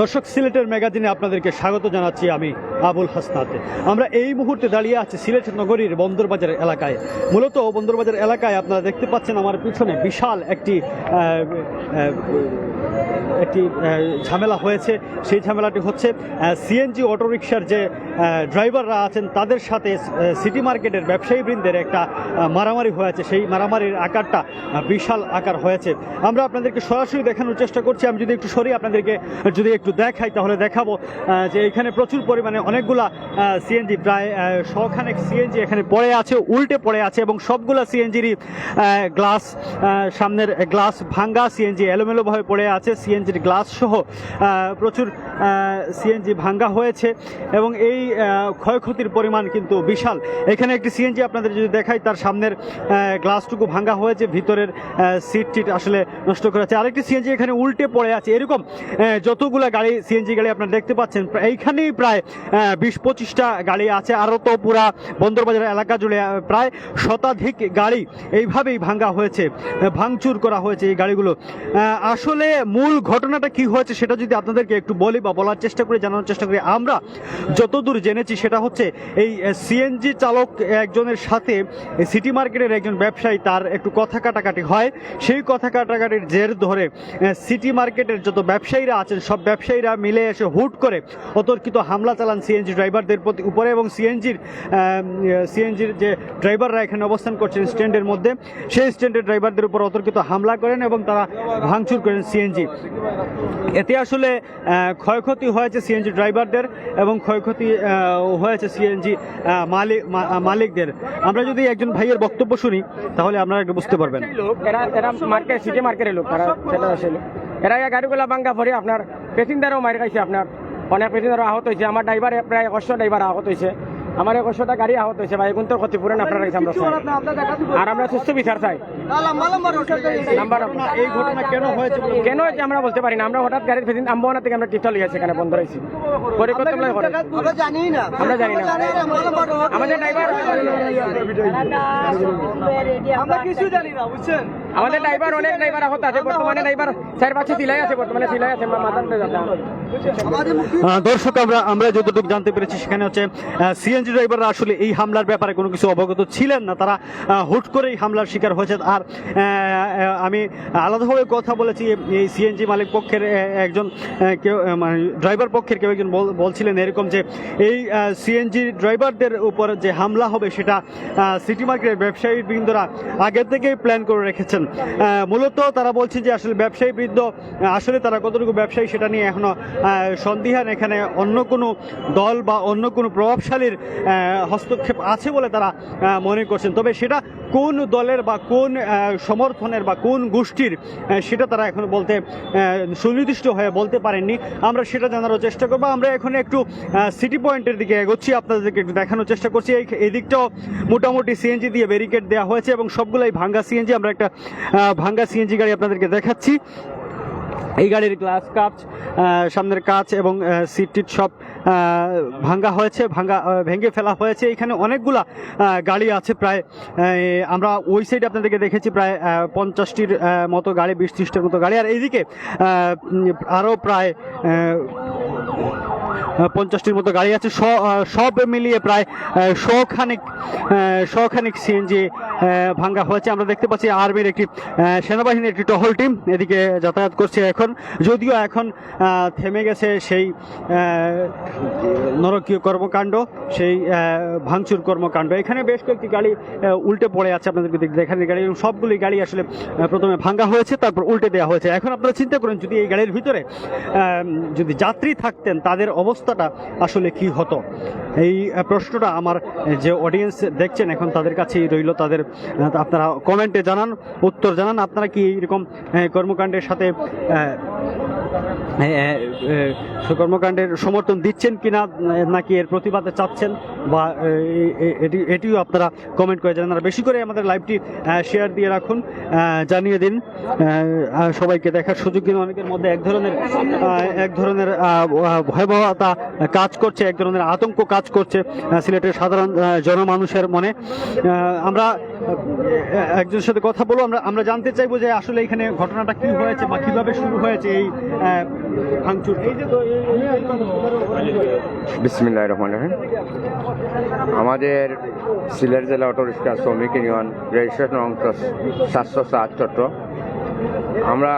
দর্শক, সিলেটের ম্যাগাজিনে আপনাদেরকে স্বাগত জানাচ্ছি আমি আবুল হাসনাতে। আমরা এই মুহূর্তে দাঁড়িয়ে আছি সিলেট নগরীর বন্দরবাজার এলাকায়। মূলত বন্দরবাজার এলাকায় আপনারা দেখতে পাচ্ছেন আমার পিছনে বিশাল একটি একটি ঝামেলা হয়েছে। সেই ঝামেলাটি হচ্ছে সিএনজি অটোরিকশার যে ড্রাইভাররা আছেন, তাদের সাথে সিটি মার্কেটের ব্যবসায়ীবৃন্দের একটা মারামারি হয়েছে। সেই মারামারির আকারটা বিশাল আকার হয়েছে। আমরা আপনাদেরকে সরাসরি দেখানোর চেষ্টা করছি। আমি যদি একটু সরি আপনাদেরকে যদি একটু দেখাই, তাহলে দেখাবো যে এখানে প্রচুর পরিমাণে অনেকগুলা সিএনজি প্রায় শখানেক সিএনজি এখানে পড়ে আছে, উল্টে পড়ে আছে এবং সবগুলা সিএনজিরই গ্লাস সামনের গ্লাস ভাঙ্গা সিএনজি এলোমেলোভাবে পড়ে আছে সিএনজির গ্লাস সহ প্রচুর সিএনজি ভাঙ্গা হয়েছে এবং এই ক্ষয়ক্ষতির পরিমাণ কিন্তু বিশাল। এখানে একটি সিএনজি আপনাদের যদি দেখাই, তার সামনের গ্লাসটুকু ভাঙ্গা হয়েছে, ভিতরের সিট টিট আসলে নষ্ট করেছে আরেকটি সিএনজি এখানে উল্টে পড়ে আছে। এরকম যতগুলা গাড়ি সিএনজি গাড়ি আপনারা দেখতে পাচ্ছেন এইখানেই প্রায় বিশ পঁচিশটা গাড়ি আছে। আরও তো পুরা বন্দরবাজার এলাকা জুড়ে প্রায় শতাধিক গাড়ি এইভাবেই ভাঙ্গা হয়েছে ভাঙচুর করা হয়েছে এই গাড়িগুলো। আসলে মূল ঘটনাটা কি হয়েছে সেটা যদি আপনাদেরকে একটু বলি বা বলার চেষ্টা করি, জানানোর চেষ্টা করি, আমরা যতদূর জেনেছি সেটা হচ্ছে এই সিএনজি চালক একজনের সাথে সিটি মার্কেটের একজন ব্যবসায়ী, তার একটু কথা কাটাকাটি হয়। সেই কথা কাটাকাটির জের ধরে সিটি মার্কেটের যত ব্যবসায়ীরা আছেন, সব ব্যবসায়ীরা মিলে এসে হুট করে অতর্কিত হামলা চালান সিএনজি ড্রাইভারদের প্রতি উপরে এবং সিএনজির সিএনজির যে ড্রাইভাররা এখানে অবস্থান করছেন স্ট্যান্ডের মধ্যে, সেই স্ট্যান্ডের ড্রাইভারদের উপর অতর্কিত হামলা করেন এবং তারা ভাঙচুর করেন সিএনজি। এতে আসলে ক্ষয়ক্ষতি হয়েছে সিএনজি ড্রাইভারদের এবং ক্ষয়ক্ষতি হয়েছে সিএনজি মালিক মালিকদের। আমরা যদি একজন ভাইয়ের বক্তব্য শুনি, তাহলে আপনারা একটু বুঝতে পারবেন। এরা এরা মার্কেট, সিটি মার্কেটের লোক, তারা। এরা এই গাড়িগুলা বাঙ্গা পরে আপনার প্যাসেঞ্জারও মারি খাইছে আপনার। অনেক প্যাসেঞ্জার আহত হয়েছে আমার ড্রাইভার প্রায় একশো ড্রাইভার আহত হয়েছে আমার একশোটা গাড়ি আহত হয়েছে ভাই। এখন তো ক্ষতিপূরণ আপনার কাছে আমরা আর আমরা সুস্থ বিচার চাই। নাম্বার এই ঘটনা কেন হয়েছে কেন হয়েছে আমরা বলতে পারি না। আমরা হঠাৎ গাড়ির প্যাসেঞ্জার আম্বানা থেকে আমরা টিপটা লিয়েছি এখানে বন্ধ রয়েছি পরিকল্পনা আমরা জানি না। আমরা জানি না। আমাদের ড্রাইভার আমরা কিছু জানি না বুঝছেন? আমাদের ড্রাইভার অনেক ড্রাইভার আহত আছে, বর্তমানে ড্রাইভার চার পাঁচশো সিলাই আছে, বর্তমানে সিলাই আছে দর্শক, আমরা আমরা যতটুকু জানতে পেরেছি, সেখানে হচ্ছে সিএনজি ড্রাইভাররা আসলে এই হামলার ব্যাপারে কোনো কিছু অবগত ছিলেন না, তারা হুট করেই হামলার শিকার হয়েছে। আর আমি আলাদাভাবে কথা বলেছি, এই সিএনজি মালিক পক্ষের একজন কেউ মানে ড্রাইভার পক্ষের কেউ একজন বলছিলেন এরকম যে, এই সিএনজি ড্রাইভারদের উপর যে হামলা হবে, সেটা সিটি মার্কেটের ব্যবসায়ী বৃন্দরা আগে থেকেই প্ল্যান করে রেখেছেন। মূলত তারা বলছে যে আসলে ব্যবসায়ী আহ, আসলে তারা কতটুকু ব্যবসায়ী সেটা নিয়ে এখনও আহ, সন্দিহান। এখানে অন্য কোনো দল বা অন্য কোনো প্রভাবশালীর হস্তক্ষেপ আছে বলে তারা মনে করছেন। তবে সেটা কোন দলের বা কোন সমর্থনের বা কোন গোষ্ঠীর সেটা তারা এখন বলতে সুনির্দিষ্ট হয়ে বলতে পারেননি। আমরা সেটা জানারও চেষ্টা করব। আমরা এখন একটু সিটি পয়েন্টের দিকে এগোচ্ছি। আপনাদেরকে একটু দেখানোর চেষ্টা করছি। এই এদিকটাও মোটামুটি সিএনজি দিয়ে ব্যারিকেড দেওয়া হয়েছে এবং সবগুলাই ভাঙ্গা সিএনজি আমরা একটা ভাঙ্গা সিএনজি গাড়ি আপনাদেরকে দেখাচ্ছি। এই গাড়ির গ্লাস কাচ সামনের কাচ এবং সিট টিট সব ভাঙ্গা হয়েছে, ভাঙ্গা ভেঙে ফেলা হয়েছে। এখানে অনেকগুলা গাড়ি আছে প্রায় আমরা ওই সাইডে আপনাদেরকে দেখেছি প্রায় পঞ্চাশটির মতো গাড়ি, বিশ ত্রিশটার মতো গাড়ি। আর এইদিকে আরও প্রায় পঞ্চাশটির মতো গাড়ি আছে। সব মিলিয়ে প্রায় শখানেক শখানেক সিএনজি ভাঙ্গা হয়েছে। আমরা দেখতে পাচ্ছি আর্মির একটি সেনাবাহিনীর একটি টহল টিম এদিকে যাতায়াত করছে এখন। যদিও এখন থেমে গেছে সেই নরকীয় কর্মকাণ্ড, সেই ভাঙচুর কর্মকাণ্ড। এখানে বেশ কয়েকটি গাড়ি উল্টে পড়ে আছে আপনাদেরকে দেখানো গাড়ি। সবগুলি গাড়ি আসলে প্রথমে ভাঙ্গা হয়েছে, তারপর উল্টে দেওয়া হয়েছে। এখন আপনারা চিন্তা করেন, যদি এই গাড়ির ভিতরে যদি যাত্রী থাকতেন, তাদের অবস্থাটা আসলে কি হতো? এই প্রশ্নটা আমার যে অডিয়েন্স দেখছেন, এখন তাদের কাছেই রইল, তাদের আপনারা কমেন্টে জানান, উত্তর জানান। আপনারা কি এরকম কর্মকাণ্ডের সাথে কর্মকাণ্ডের সমর্থন দিচ্ছেন কিনা নাকি এর প্রতিবাদে চাচ্ছেন? বা এটি এটিও আপনারা কমেন্ট করে জানান আর বেশি করে আমাদের লাইভটি শেয়ার দিয়ে রাখুন জানিয়ে দিন সবাইকে দেখার সুযোগ দিন অনেকের মধ্যে এক ধরনের এক ধরনের ভয়াবহতা কাজ করছে এক ধরনের আতঙ্ক কাজ করছে সিলেটের সাধারণ জনমানুষের মনে আমরা একজনের সাথে কথা বলব আমরা আমরা জানতে চাইব যে আসলে এখানে ঘটনাটা কি হয়েছে বা কীভাবে শুরু হয়েছে এই ভাঙচুর বিসমিল্লাহ রহমান রহিম আমাদের সিলেট জেলা অটো রিক্সা শ্রমিক ইউনিয়ন রেজিস্ট্রেশন অংশ সাতশো সাত আমরা